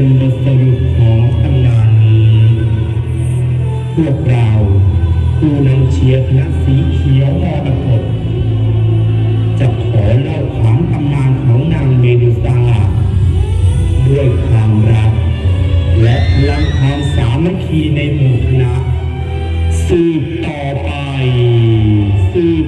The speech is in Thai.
เป็นบทสรุปของตำนานนี้พวกเราผู้นั้นเชียร์คณะสีเขียวมรกตจะขอเล่าของตำนานของนางเมดูซาด้วยความรัก และพลังความสามัคคีในหมู่คณะสืบต่อไปสืบ